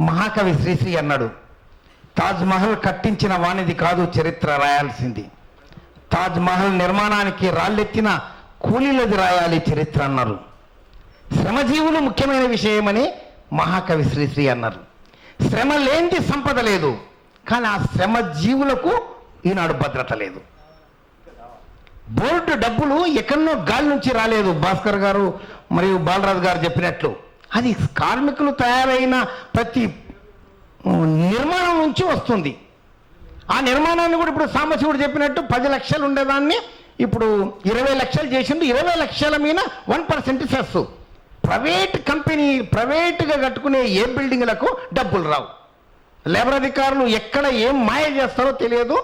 మహాకవి శ్రీశ్రీ అన్నాడు తాజ్మహల్ కట్టించిన వానిది కాదు చరిత్ర రాయాల్సింది. తాజ్మహల్ నిర్మాణానికి రాళ్ళెత్తిన కూలీలది రాయాలి చరిత్ర అన్నారు. శ్రమజీవులు ముఖ్యమైన విషయమని మహాకవి శ్రీశ్రీ అన్నారు. శ్రమ లేనిది సంపద లేదు కానీ ఆ శ్రమజీవులకు ఈనాడు భద్రత లేదు. బోర్డు డబ్బులు ఎక్కడో గాలి నుంచి రాలేదు. భాస్కర్ గారు మరియు బాలరాజు గారు చెప్పినట్లు అది కార్మికులు తయారైన ప్రతి నిర్మాణం నుంచి వస్తుంది. ఆ నిర్మాణాన్ని కూడా ఇప్పుడు సాంబశివుడు చెప్పినట్టు పది లక్షలు ఉండేదాన్ని ఇప్పుడు ఇరవై లక్షలు చేసిండు ఇరవై లక్షల మీద one percent cess. Private company ప్రైవేట్గా కట్టుకునే ఏ బిల్డింగ్లకు డబ్బులు రావు. లేబర్ అధికారులు ఎక్కడ ఏం మాయ చేస్తారో తెలియదు.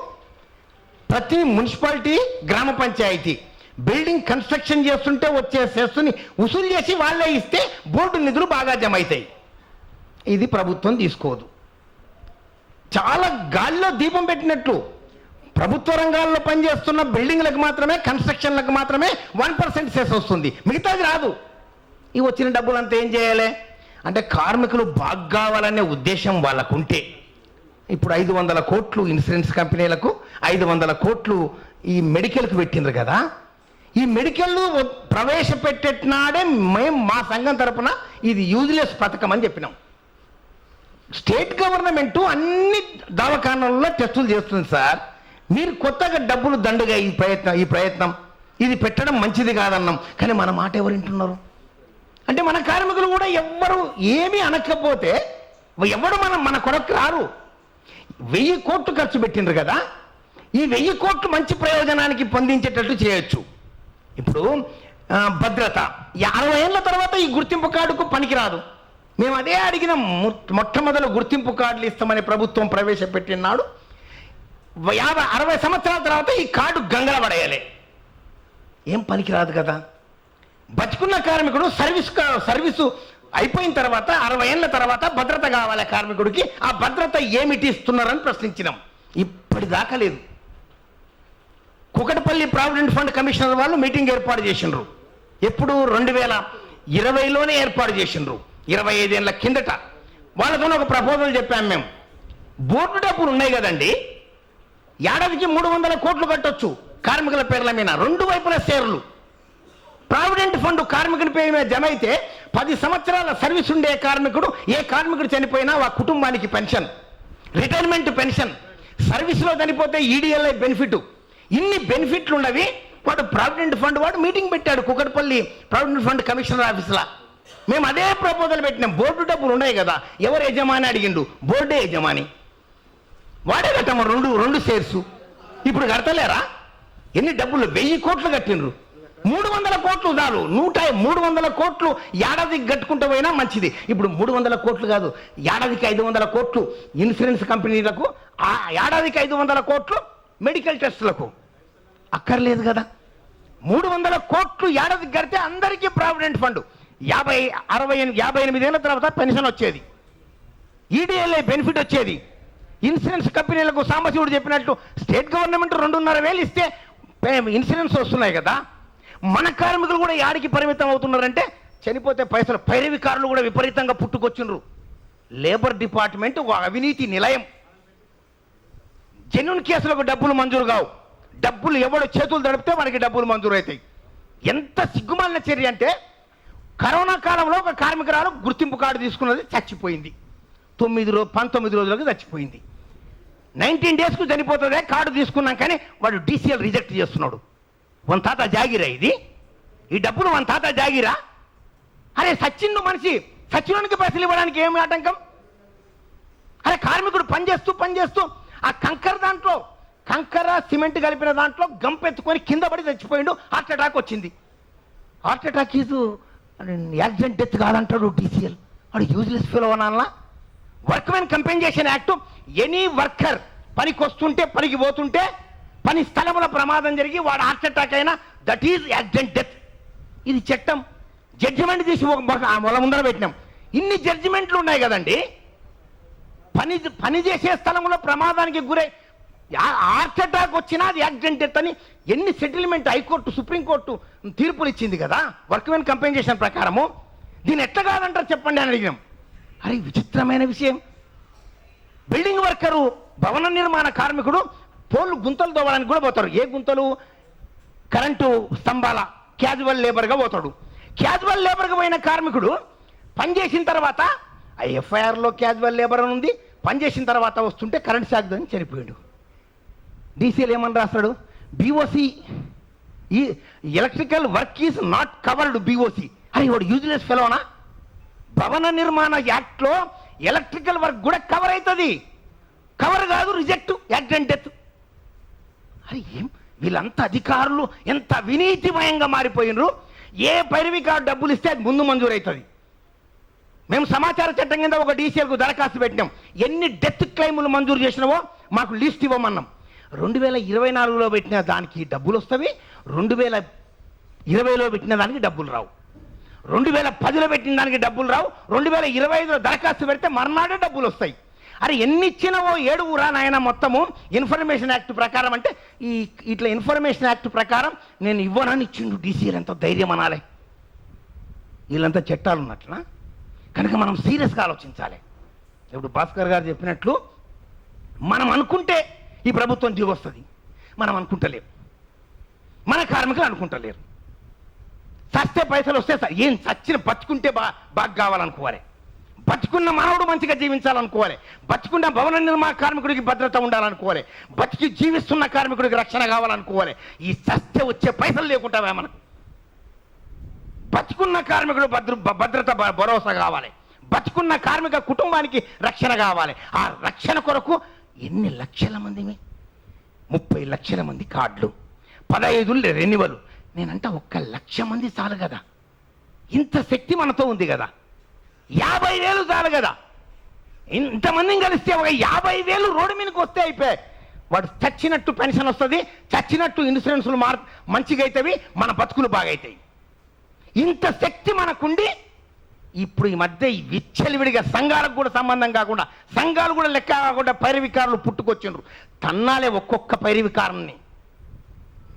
ప్రతి మున్సిపాలిటీ గ్రామ పంచాయతీ. బిల్డింగ్ కన్స్ట్రక్షన్ చేస్తుంటే వచ్చే సెస్ని వసూలు చేసి వాళ్ళే ఇస్తే బోర్డు నిధులు బాగా జమ అవుతాయి ఇది ప్రభుత్వం తీసుకోదు. చాలా గాల్లో దీపం పెట్టినట్లు ప్రభుత్వ రంగాల్లో పనిచేస్తున్న బిల్డింగ్లకు మాత్రమే కన్స్ట్రక్షన్లకు మాత్రమే వన్ పర్సెంట్ సెస్ వస్తుంది. మిగతాది రాదు. ఈ వచ్చిన డబ్బులు అంతా ఏం చేయాలి? అంటే కార్మికులు బాగ్గావాలనే ఉద్దేశం వాళ్ళకుంటే. ఇప్పుడు ఐదు వందల కోట్లు ఇన్సూరెన్స్ కంపెనీలకు ఐదు వందల కోట్లు ఈ మెడికల్కి పెట్టిండ్రు కదా. ఈ మెడికల్ ప్రవేశపెట్టినాడే మేము మా సంఘం తరపున ఇది యూజ్లెస్ పథకం అని చెప్పినాం. స్టేట్ గవర్నమెంట్ అన్ని దవాఖానాల్లో టెస్టులు చేస్తుంది సార్. మీరు కొత్తగా డబ్బులు దండగా ఈ ప్రయత్నం ఈ ప్రయత్నం. ఇది పెట్టడం మంచిది కాదన్నాం. కానీ మన మాట ఎవరు వింటున్నారు? అంటే మన కార్మికులు కూడా ఎవ్వరు ఏమీ అనకపోతే ఎవడు మనం మన కొరకు రారు. వెయ్యి కోట్లు ఖర్చు పెట్టిండ్రు కదా. ఈ వెయ్యి కోట్లు మంచి ప్రయోజనానికి పొందించేటట్టు చేయొచ్చు. ఇప్పుడు భద్రత. ఈ అరవై ఏళ్ళ తర్వాత ఈ గుర్తింపు కార్డుకు పనికిరాదు. మేము అదే అడిగిన మొట్టమొదలు గుర్తింపు కార్డులు ఇస్తామని ప్రభుత్వం ప్రవేశపెట్టినాడు యాభై అరవై సంవత్సరాల తర్వాత ఈ కార్డు గంగల పడేయాలి. ఏం పనికిరాదు కదా? బతుకున్న కార్మికుడు సర్వీస్ కా- సర్వీసు అయిపోయిన తర్వాత అరవై ఏళ్ళ తర్వాత భద్రత కావాలి కార్మికుడికి. ఆ భద్రత ఏమిటి ఇస్తున్నారని ప్రశ్నించినాం. ఇప్పటిదాకా లేదు. కుకటపల్లి ప్రావిడెంట్ ఫండ్ కమిషనర్ వాళ్ళు మీటింగ్ ఏర్పాటు చేసిండ్రు. ఎప్పుడు రెండు వేల ఇరవైలోనే ఏర్పాటు చేసిండ్రు. ఇరవై ఐదేళ్ళ కిందట. వాళ్ళతో ఒక ప్రపోజల్ చెప్పాం మేము. బోర్డు డబ్బులు ఉన్నాయి కదండి. ఏడాదికి మూడు వందల కోట్లు కట్టొచ్చు కార్మికుల పేర్ల మీద. రెండు వైపుల షేర్లు. ప్రావిడెంట్ ఫండ్ కార్మికుని పేరు మీద జమ అయితే పది సంవత్సరాల సర్వీస్ ఉండే కార్మికుడు ఏ కార్మికుడు చనిపోయినా ఆ కుటుంబానికి పెన్షన్. Retirement pension. సర్వీస్లో చనిపోతే ఈడిఎల్ఐ బెనిఫిట్. ఇన్ని బెనిఫిట్లు ఉండవి వాడు ప్రావిడెంట్ ఫండ్ వాడు మీటింగ్ పెట్టాడు కుకట్పల్లి ప్రావిడెంట్ ఫండ్ కమిషనర్ ఆఫీస్లో. మేము అదే ప్రపోజల్ పెట్టినాం. బోర్డు డబ్బులు ఉన్నాయి కదా. ఎవరు యజమాని అడిగిండు? బోర్డే యజమాని. వాడే కట్టమ్మ రెండు రెండు షేర్స్ ఇప్పుడు కడతలేరా? ఎన్ని డబ్బులు? వెయ్యి కోట్లు కట్టిండ్రు. మూడు వందల కోట్లు చాలు. నూట మూడు వందల కోట్లు ఏడాదికి కట్టుకుంటూ పోయినా మంచిది. ఇప్పుడు మూడు వందల కోట్లు కాదు. ఏడాదికి ఐదు వందల కోట్లు ఇన్సూరెన్స్ కంపెనీలకు ఆ ఏడాదికి ఐదు వందల కోట్లు మెడికల్ టెస్టులకు. అక్కర్లేదు కదా. మూడు వందల కోట్లు ఏడాదికి గడితే అందరికీ ప్రావిడెంట్ ఫండ్. యాభై అరవై యాభై ఎనిమిది ఏళ్ళ తర్వాత పెన్షన్ వచ్చేది. ఈడీఎల్ఐ బెనిఫిట్ వచ్చేది. ఇన్సూరెన్స్ కంపెనీలకు సాంబశివుడు చెప్పినట్టు స్టేట్ గవర్నమెంట్ రెండున్నర వేలు ఇస్తే ఇన్సూరెన్స్ వస్తున్నాయి కదా. మన కార్మికులు కూడా యాడికి పరిమితం అవుతున్నారంటే చనిపోతే పైసలు పైరవికారులు కూడా విపరీతంగా పుట్టుకొచ్చిండ్రు. లేబర్ డిపార్ట్మెంట్ ఒక అవినీతి నిలయం. జెన్యున్ కేసులకు డబ్బులు మంజూరు కావు. డబ్బులు ఎవడో చేతులు తడిపితే మనకి డబ్బులు మంజూరు అవుతాయి ఎంత సిగ్గుమాలిన చర్య అంటే కరోనా కాలంలో ఒక కార్మికురాలు గుర్తింపు కార్డు తీసుకున్నది చచ్చిపోయింది. తొమ్మిది రోజు పంతొమ్మిది రోజులకు చచ్చిపోయింది. నైన్టీన్ డేస్కు చనిపోతుందే కార్డు తీసుకున్నాం కానీ వాడు డీసీఎల్ రిజెక్ట్ చేస్తున్నాడు. వన్ తాత జాగిరా ఇది? ఈ డబ్బులు వన్ తాత జాగిరా? అరే సచ్చిండు మనిషి సచ్చినోనికి పైసలు ఇవ్వడానికి ఏమి ఆటంకం? అరే కార్మికుడు పనిచేస్తూ పనిచేస్తూ ఆ కంకర దాంట్లో కంకర సిమెంట్ కలిపిన దాంట్లో గంపెత్తుకొని కింద పడి చచ్చిపోయిండు హార్ట్ అటాక్ వచ్చింది. హార్ట్ అటాక్ ఇది యాక్సిడెంట్ డెత్ కాదంటాడు డీసీఎల్ వాడు useless feel అవ్వనాలా workmen compensation act any worker పనికి వస్తుంటే పనికి పోతుంటే పని స్థలముల ప్రమాదం జరిగి వాడు హార్ట్ అటాక్ అయినా దట్ ఈజ్ యాక్సిడెంట్ డెత్ ఇది చట్టం. జడ్జిమెంట్ తీసి ఒక మొల ముందర పెట్టినాం. ఇన్ని జడ్జిమెంట్లు ఉన్నాయి కదండి పని పని చేసే స్థలంలో ప్రమాదానికి గురై హార్ట్ అటాక్ వచ్చినా అది యాక్సిడెంట్ అని ఎన్ని సెటిల్మెంట్ హైకోర్టు సుప్రీంకోర్టు తీర్పులు ఇచ్చింది కదా? వర్క్మెన్ కంపెన్సేషన్ ప్రకారము? దీన్ని ఎట్లా కాదంటారు చెప్పండి అని అడిగినాం. అరే విచిత్రమైన విషయం. బిల్డింగ్ వర్కరు భవన నిర్మాణ కార్మికుడు పోళ్ళు గుంతలు తోవడానికి కూడా పోతారు. ఏ గుంతలు? కరెంటు స్తంభాల. క్యాజువల్ లేబర్గా పోతాడు. క్యాజువల్ లేబర్గా పోయిన కార్మికుడు పనిచేసిన తర్వాత ఆ ఎఫ్ఐఆర్లో క్యాజువల్ లేబర్ అని ఉంది. పనిచేసిన తర్వాత వస్తుంటే కరెంట్ షాక్ అని చనిపోయాడు. డీసీఎల్ ఏమని రాస్తాడు? బీఓసి ఈ electrical work is not covered BOC అరే వాడు యూజ్లెస్ ఫెలోనా భవన నిర్మాణ యాక్ట్లో ఎలక్ట్రికల్ వర్క్ కూడా కవర్ అవుతుంది. కవర్ కాదు రిజెక్ట్ యాక్సిడెంట్ డెత్ అరే ఏం? వీళ్ళంతా అధికారులు ఎంత వినీతిమయంగా మారిపోయినరు? ఏ పైరవి కార్డు డబ్బులు ఇస్తే అది ముందు మంజూరు అవుతుంది మేము సమాచార చట్టం కింద ఒక డీసీఎల్కు దరఖాస్తు పెట్టినాం. ఎన్ని డెత్ క్లెయిములు మంజూరు చేసినావో మాకు లిస్ట్ ఇవ్వమన్నాం. రెండు వేల ఇరవై నాలుగులో పెట్టిన దానికి డబ్బులు వస్తవి రెండు వేల ఇరవైలో పెట్టిన దానికి డబ్బులు రావు. రెండు వేల పదిలో పెట్టిన దానికి డబ్బులు రావు రెండు వేల ఇరవై ఐదులో దరఖాస్తు పెడితే మర్నాడే డబ్బులు వస్తాయి. అరే ఎన్ని ఇచ్చినవో ఏడుగురా నాయన మొత్తము. ఇన్ఫర్మేషన్ యాక్ట్ ప్రకారం అంటే ఈ ఇట్లా ఇన్ఫర్మేషన్ యాక్ట్ ప్రకారం నేను ఇవ్వనని ఇచ్చిండు డీసీలు ఎంతో ధైర్యం అనాలి. వీళ్ళంతా చట్టాలు ఉన్నట్లనా? కనుక మనం సీరియస్గా ఆలోచించాలి. ఇప్పుడు భాస్కర్ గారు చెప్పినట్లు మనం అనుకుంటే ఈ ప్రభుత్వం దిగొస్తుంది మనం అనుకుంటలేము. మన కార్మికులు అనుకుంటలేరు. చస్తే పైసలు వస్తే సార్ ఏం చచ్చిన బతుకుంటే బా బాగా కావాలనుకోవాలి. బతుకున్న మానవుడు మంచిగా జీవించాలనుకోవాలి. బతుకున్న భవన నిర్మాణ కార్మికుడికి భద్రత ఉండాలనుకోవాలి. బతికి జీవిస్తున్న కార్మికుడికి రక్షణ కావాలనుకోవాలి. ఈ చస్తే వచ్చే పైసలు లేకుంటావా మనకు? బతుకున్న కార్మికుడు భద్ర భద్రత భరోసా కావాలి. బతుకున్న కార్మిక కుటుంబానికి రక్షణ కావాలి. ఆ రక్షణ కొరకు ఎన్ని లక్షల మంది ముప్పై లక్షల మంది కార్డులు. పదహైదు రెన్యువల్. నేనంట ఒక్క లక్ష మంది చాలు కదా. ఇంత శక్తి మనతో ఉంది కదా. యాభై వేలు చాలు కదా. ఇంతమందిని కలిస్తే ఒక యాభై వేలు రోడ్డు మీదకి వస్తే అయిపోయాయి వాడు చచ్చినట్టు పెన్షన్ వస్తుంది చచ్చినట్టు ఇన్సూరెన్సులు మార్ మంచిగా అవుతాయి మన బతుకులు బాగైతాయి. ఇంత శక్తి మనకుండి ఇప్పుడు ఈ మధ్య ఈ విచ్చలివిడిగా సంఘాలకు కూడా సంబంధం కాకుండా సంఘాలు కూడా లెక్క కాకుండా పైరవికారులు పుట్టుకొచ్చిండ్రు. తన్నాలే ఒక్కొక్క పైరవికారుని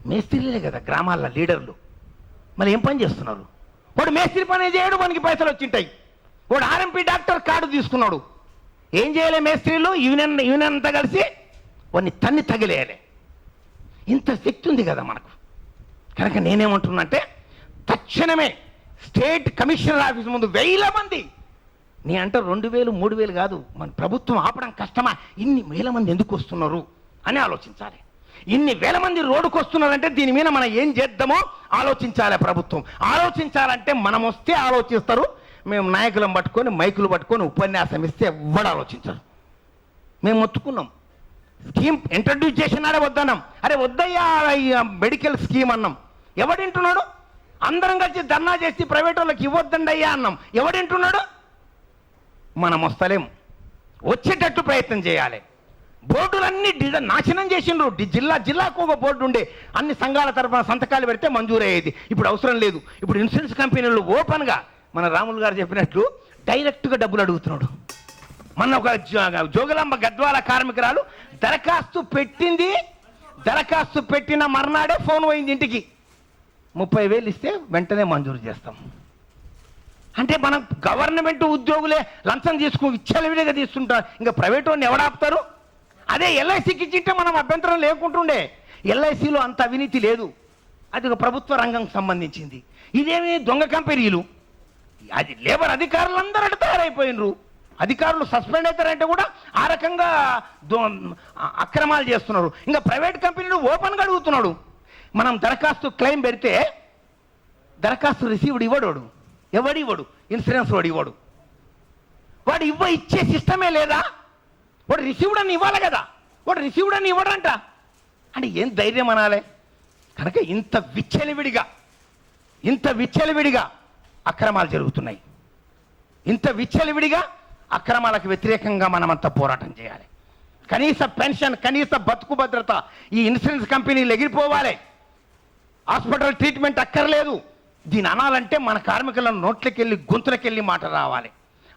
మేస్త్రీలే కదా గ్రామాల లీడర్లు. మరి ఏం పని చేస్తున్నారు? వాడు మేస్త్రి పని చేయడు మనకి పైసలు వచ్చింటాయి. వాడు ఆర్ఎంపీ డాక్టర్ కార్డు తీసుకున్నాడు. ఏం చేయలే మేస్త్రీలు? యూనియన్ యూనియన్ అంతా కలిసి వాడిని తన్ని తగిలేయాలి. ఇంత శక్తి ఉంది కదా మనకు. కనుక నేనేమంటున్నంటే తక్షణమే స్టేట్ కమిషనర్ ఆఫీస్ ముందు వేల మంది. నీ అంటే రెండు వేలు మూడు వేలు కాదు. మన ప్రభుత్వం ఆపడం కష్టమా? ఇన్ని వేల మంది ఎందుకు వస్తున్నారు అని ఆలోచించాలి. ఇన్ని వేల మంది రోడ్డుకు వస్తున్నారంటే దీని మీద మనం ఏం చేద్దామో ఆలోచించాలి ప్రభుత్వం. ఆలోచించాలంటే మనం వస్తే ఆలోచిస్తారు. మేము నాయకులను పట్టుకొని మైకులు పట్టుకొని ఉపన్యాసం ఇస్తే ఎవ్వడు ఆలోచించరు మేము మొత్తుకున్నాం. Scheme introduce చేసినాడే వద్దన్నాం. అరే వద్దయ్యా మెడికల్ స్కీమ్ అన్నాం. ఎవడింటున్నాడు అందరం కలిసి ధర్నా చేసి ప్రైవేట్ వాళ్ళకి ఇవ్వద్దండి అయ్యా అన్నాం. ఎవడింటున్నాడు? మనం వస్తలేం. వచ్చేటట్టు ప్రయత్నం చేయాలి. బోర్డులన్నీ డిజ- నాశనం చేసిండ్రు. జిల్లా జిల్లాకు ఒక బోర్డు ఉండే. అన్ని సంఘాల తరఫున సంతకాలు పెడితే మంజూరు అయ్యేది ఇప్పుడు అవసరం లేదు. ఇప్పుడు ఇన్సూరెన్స్ కంపెనీలు ఓపెన్గా మన రాములు గారు చెప్పినట్లు డైరెక్ట్గా డబ్బులు అడుగుతున్నాడు. మన ఒక జో- జోగులాంబ గద్వాల కార్మికురాలు దరఖాస్తు పెట్టింది. దరఖాస్తు పెట్టిన మర్నాడే ఫోన్ పోయింది ఇంటికి. ముప్పై వేలు ఇస్తే వెంటనే మంజూరు చేస్తాం. అంటే మనం గవర్నమెంట్ ఉద్యోగులే లంచం తీసుకుని విచ్చలవిడిగా తీసుకుంటారు ఇంకా ప్రైవేట్ వాడిని ఎవడాపుతారు అదే ఎల్ఐసికి ఇచ్చింటే మనం అభ్యంతరం లేకుంటుండే. ఎల్ఐసిలో అంత అవినీతి లేదు. అది ఒక ప్రభుత్వ రంగం సంబంధించింది. ఇదేమి దొంగ కంపెనీలు? అది లేబర్ అధికారులందరూ అటు తయారైపోయినరు. అధికారులు సస్పెండ్ అవుతారంటే కూడా ఆ రకంగా అక్రమాలు చేస్తున్నారు. ఇంకా ప్రైవేట్ కంపెనీలు ఓపెన్గా అడుగుతున్నాడు. మనం దరఖాస్తు క్లెయిమ్ పెడితే దరఖాస్తు రిసీవ్డ్ ఇవ్వడోడు ఎవడు ఇవ్వడు? ఇన్సూరెన్స్ వాడు ఇవ్వడు. వాడు ఇవ్వ ఇచ్చే సిస్టమే లేదా? వాడు రిసీవ్డ్ అని ఇవ్వాలి కదా. వాడు రిసీవ్డ్ అని ఇవ్వడంట. అంటే ఏం ధైర్యం అనాలి? కనుక ఇంత విచ్చలివిడిగా ఇంత విచ్చలివిడిగా అక్రమాలు జరుగుతున్నాయి. ఇంత విచ్చలివిడిగా అక్రమాలకు వ్యతిరేకంగా మనమంతా పోరాటం చేయాలి. కనీస పెన్షన్ కనీస బతుకు భద్రత ఈ ఇన్సూరెన్స్ కంపెనీలు ఎగిరిపోవాలి. హాస్పిటల్ ట్రీట్మెంట్ అక్కర్లేదు. దీని అనాలంటే మన కార్మికులను నోట్లకెళ్ళి గొంతులకెళ్ళి మాట రావాలి.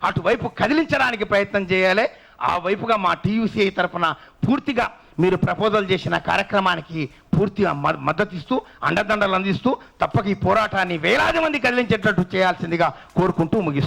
అటువైపు కదిలించడానికి ప్రయత్నం చేయాలి. ఆ వైపుగా మా టీయూసీఐ తరఫున పూర్తిగా మీరు ప్రపోజల్ చేసిన కార్యక్రమానికి పూర్తిగా మద్దతిస్తూ అండదండలు అందిస్తూ తప్పక ఈ పోరాటాన్ని వేలాది మంది కదిలించేటట్టు చేయాల్సిందిగా కోరుకుంటూ ముగిస్తూ